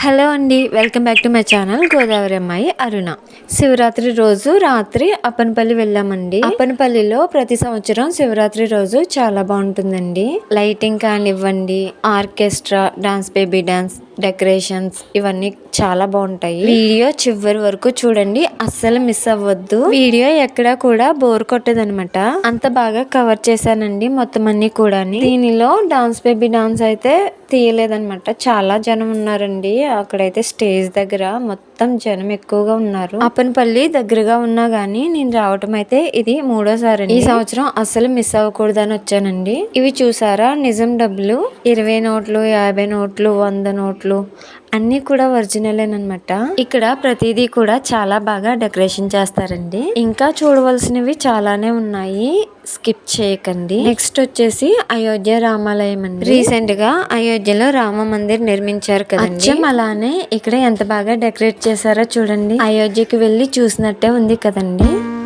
Hello అండి welcome back to my channel Godavari అమ్మాయి అరుణ. శివరాత్రి రోజు రాత్రి అప్పనపల్లి వెళ్ళామండి. అప్పనపల్లిలో ప్రతి సంవత్సరం శివరాత్రి రోజు చాలా బాగుంటుందండి. లైటింగ్ కానివ్వండి orchestra dance baby dance decorations ఇవన్నీ చాలా బాగుంటాయి. వీడియో చివరి వరకు చూడండి. అస్సలు మిస్ అవ్వద్దు. వీడియో ఎక్కడా కూడా బోర్ కొట్టదనమాట అంత బాగా కవర్ చేశానండి మొత్తం అన్ని కూడా దీనిలో డాన్స్ బేబీ డాన్స్ అయితే తీయలేదనమాట చాలా జనం ఉన్నారండి. అక్కడైతే స్టేజ్ దగ్గర మొత్తం జనం ఎక్కువగా ఉన్నారు. అప్పనపల్లి దగ్గరగా ఉన్నా గానీ నేను రావటం అయితే ఇది మూడోసారి ఈ సంవత్సరం అస్సలు మిస్ అవ్వకూడదని వచ్చానండి. ఇవి చూసారా? నిజం డబ్బులు. ఇరవై నోట్లు యాభై నోట్లు వంద నోట్లు. అన్నీ కూడా ఒరిజినలేనమాట ఇక్కడ ప్రతిదీ కూడా చాలా బాగా డెకరేషన్ చేస్తారండి. ఇంకా చూడవలసినవి చాలానే ఉన్నాయి. స్కిప్ చేయకండి. నెక్స్ట్ వచ్చేసి అయోధ్య రామాలయం అండి. రీసెంట్గా అయోధ్యలో రామ మందిర్ నిర్మించారు కదండి. అలానే ఇక్కడ ఎంత బాగా డెకరేట్ చేశారో చూడండి. అయోధ్యకి వెళ్ళి చూసినట్టే ఉంది కదండి.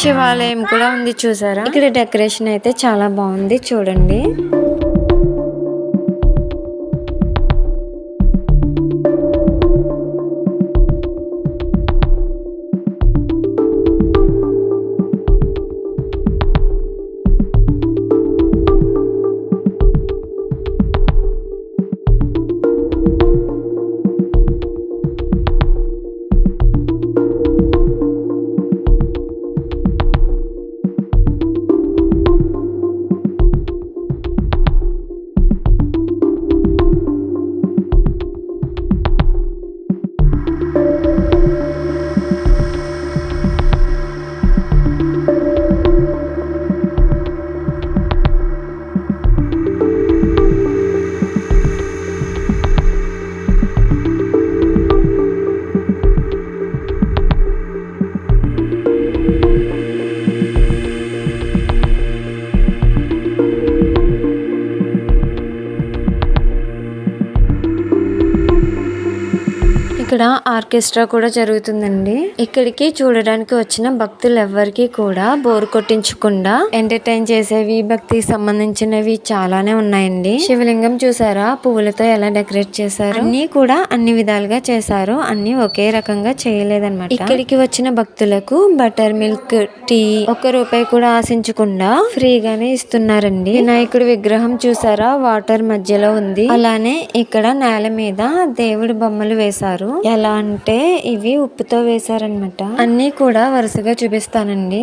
శివాలయం కూడా ఉంది చూసారా? ఇక్కడ డెకరేషన్ అయితే చాలా బాగుంది చూడండి. ఇక్కడ ఆర్కెస్ట్రా కూడా జరుగుతుందండి. ఇక్కడికి చూడడానికి వచ్చిన భక్తులు ఎవ్వరికి కూడా బోర్ కొట్టించకుండా ఎంటర్టైన్ చేసేవి భక్తికి సంబంధించినవి చాలానే ఉన్నాయండి. శివలింగం చూసారా? పువ్వులతో ఎలా డెకరేట్ చేశారు? అన్ని కూడా అన్ని విధాలుగా చేశారు. అన్ని ఒకే రకంగా చేయలేదన్నమాట. ఇక్కడికి వచ్చిన భక్తులకు బటర్ మిల్క్ టీ ఒక్క రూపాయి కూడా ఆశించకుండా ఫ్రీగానే ఇస్తున్నారండి. వినాయకుడి విగ్రహం చూసారా? వాటర్ మధ్యలో ఉంది. అలానే ఇక్కడ నేల మీద దేవుడి బొమ్మలు వేశారు. ఎలా అంటే ఇవి ఉప్పుతో వేశారనమాట అన్నీ కూడా వరుసగా చూపిస్తానండి.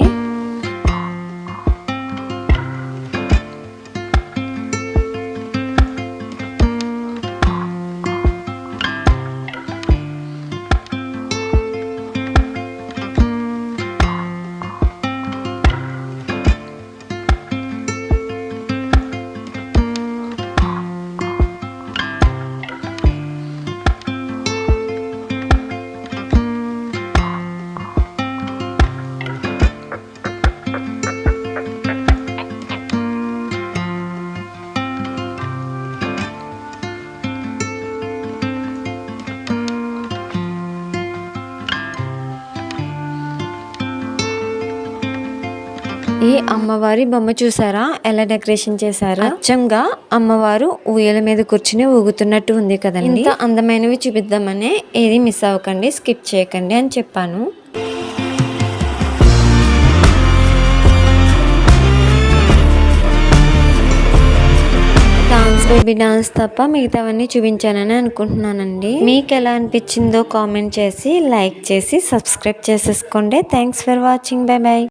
ఈ అమ్మవారి బొమ్మ చూసారా? ఎలా డెకరేషన్ చేశారా? అచ్చంగా అమ్మవారు ఊయల మీద కూర్చుని ఊగుతున్నట్టు ఉంది కదండి. ఇంత అందమైనవి చూపిద్దామనే ఏది మిస్ అవ్వకండి స్కిప్ చేయకండి అని చెప్పాను. డాన్స్ బేబీ డాన్స్ తప్ప మిగతావన్నీ చూపించానని అనుకుంటున్నానండి. మీకు ఎలా అనిపించిందో కామెంట్ చేసి లైక్ చేసి సబ్స్క్రైబ్ చేసేసుకోండి. Thanks for watching bye bye